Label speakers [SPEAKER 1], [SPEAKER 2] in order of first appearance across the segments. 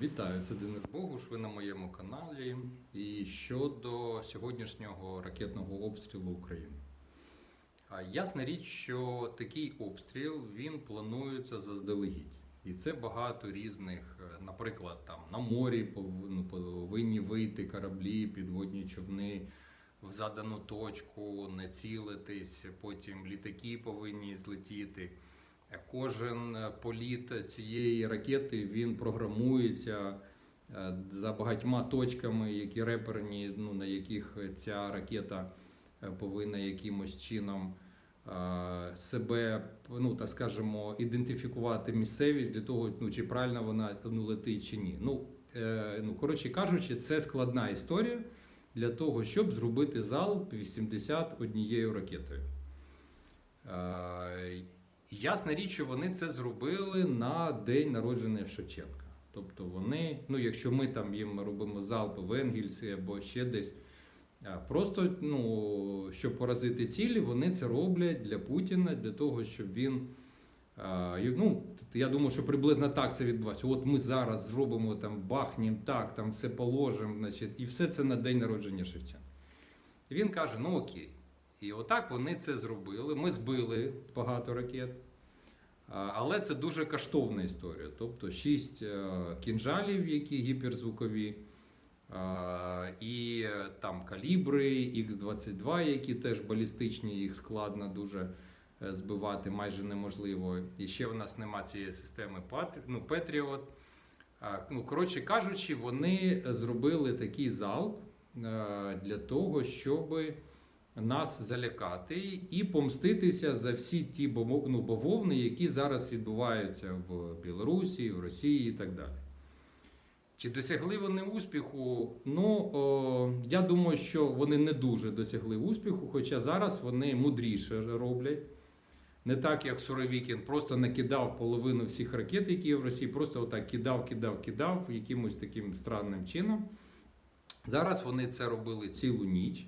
[SPEAKER 1] Вітаю, це Денис Богуш. Ви на моєму каналі. І щодо сьогоднішнього ракетного обстрілу України. Ясна річ, що такий обстріл він планується заздалегідь. І це багато різних, е, наприклад, там на морі ну, повинні вийти кораблі, підводні човни в задану точку, не цілитись, потім літаки повинні злетіти. Кожен е, політ цієї ракети він програмується е, за багатьма точками, які реперні, ну, на яких ця ракета е, повинна якимось чином себе, ну так скажемо, ідентифікувати місцевість для того, ну чи правильно вона ну, летить чи ні. Ну, ну коротше кажучи, це складна історія для того, щоб зробити залп 81 ракетою. Ясна річ, що вони це зробили на день народження Шевченка. Тобто вони, ну якщо ми там їм робимо залпи в Енгельсі або ще десь, просто ну, щоб поразити цілі, вони це роблять для Путіна, для того, щоб він. Ну, я думаю, що приблизно так це відбувається. От ми зараз зробимо там бахнім так, там все положимо, значить, і все це на день народження Шевченка. І він каже: ну окей. І отак вони це зробили. Ми збили багато ракет. Але це дуже коштовна історія. Тобто 6 кінжалів, які гіперзвукові, і е, там калібри, Х-22, які теж балістичні, їх складно дуже е, збивати, майже неможливо. І ще в нас нема цієї системи ну, Patriot. Ну, коротше кажучи, вони зробили такий залп е, для того, щоби нас залякати і помститися за всі ті ну, бавовни, які зараз відбуваються в Білорусі, в Росії і так далі. Чи досягли вони успіху? Ну, о, я думаю, що вони не дуже досягли успіху, хоча зараз вони мудріше роблять. Не так, як Суровікін просто накидав половину всіх ракет, які є в Росії, просто отак кидав, кидав, кидав якимось таким странним чином. Зараз вони це робили цілу ніч.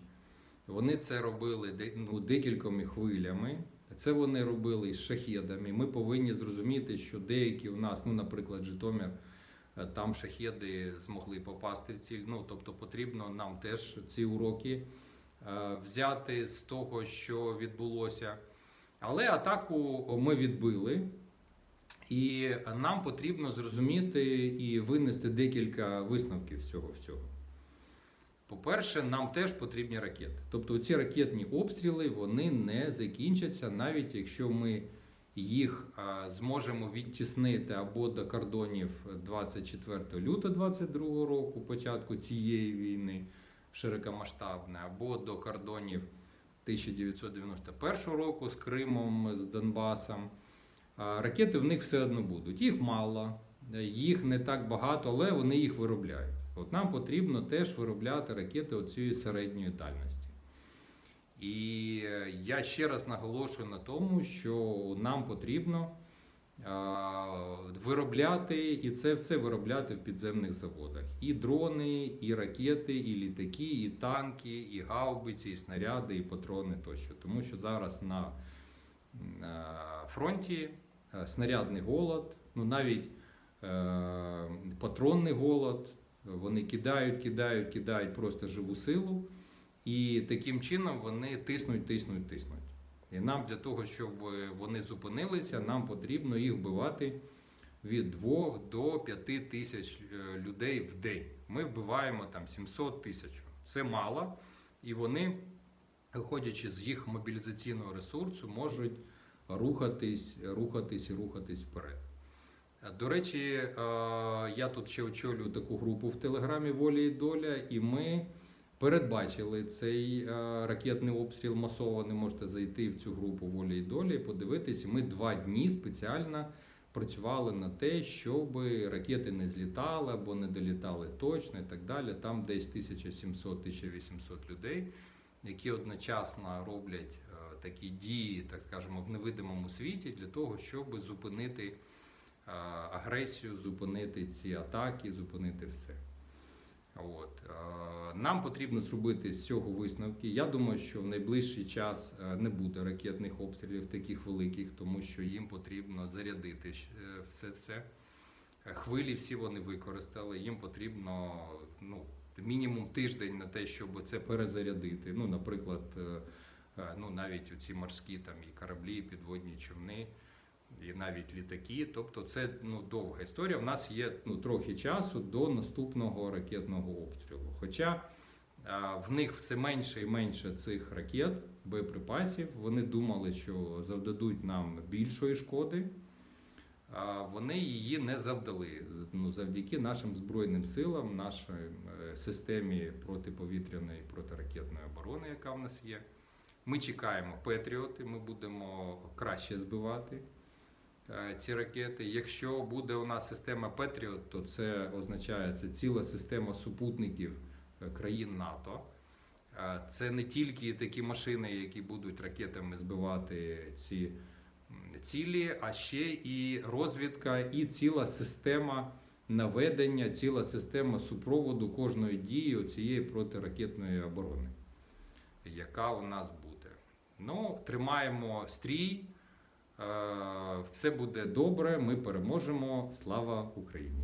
[SPEAKER 1] Вони це робили ну, декількома хвилями. Це вони робили з шахедами. Ми повинні зрозуміти, що деякі у нас, ну, наприклад, Житомир, е, там шахеди змогли попасти в ціль. Ну, тобто потрібно нам теж ці уроки е, взяти з того, що відбулося. Але атаку ми відбили. І нам потрібно зрозуміти і винести декілька висновків з цього всього. По-перше, нам теж потрібні ракети. Тобто ці ракетні обстріли вони не закінчаться, навіть якщо ми їх зможемо відтіснити або до кордонів 24 лютого 22 року, початку цієї війни широкомасштабної, або до кордонів 1991 року з Кримом, з Донбасом. Ракети в них все одно будуть. Їх мало, їх не так багато, але вони їх виробляють. От нам потрібно теж виробляти ракети оцієї середньої дальності. І е, я ще раз наголошую на тому, що нам потрібно виробляти і це все виробляти в підземних заводах. І дрони, і ракети, і літаки, і танки, і гаубиці, і снаряди, і патрони тощо. Тому що зараз на на фронті е, снарядний голод, ну навіть е, патронний голод. Вони кидають, кидають, кидають просто живу силу, і таким чином вони тиснуть, тиснуть, тиснуть. І нам для того, щоб вони зупинилися, нам потрібно їх вбивати від 2 до 5 тисяч е, людей в день. Ми вбиваємо там 700 тисяч. Це мало, і вони, виходячи з їх мобілізаційного ресурсу, можуть рухатись, рухатись і рухатись вперед. До речі, е, я тут ще очолюю таку групу в Телеграмі Воля і доля, і ми передбачили цей е, ракетний обстріл масований. Можете зайти в цю групу Воля і доля і подивитись. Ми два дні спеціально працювали на те, щоб ракети не злітали або не долітали точно і так далі. Там десь 1700-1800 людей, які одночасно роблять е, такі дії, так скажемо, в невидимому світі для того, щоб зупинити агресію, зупинити ці атаки, зупинити все. От. е, Нам потрібно зробити з цього висновки. Я думаю, що в найближчий час е, не буде ракетних обстрілів таких великих, тому що їм потрібно зарядити е, все це. Хвилі всі вони використали. Їм потрібно ну, мінімум тиждень на те, щоб це перезарядити. Ну, наприклад, е, е, ну, навіть ці морські там і кораблі, і підводні човни, і навіть літаки. Тобто це ну, довга історія. У нас є ну, трохи часу до наступного ракетного обстрілу. Хоча в них все менше і менше цих ракет, боєприпасів. Вони думали, що завдадуть нам більшої шкоди. Вони її не завдали ну, завдяки нашим збройним силам, нашій е, системі протиповітряної протиракетної оборони, яка в нас є. Ми чекаємо Петріоти, ми будемо краще збивати ці ракети. Якщо буде у нас система Петріот, то це означає це ціла система супутників е, країн НАТО. Е, Це не тільки такі машини, які будуть ракетами збивати ці цілі, а ще і розвідка, і ціла система наведення, ціла система супроводу кожної дії цієї протиракетної оборони, яка у нас буде. Ну, тримаємо стрій. Е, Все буде добре, ми переможемо. Слава Україні!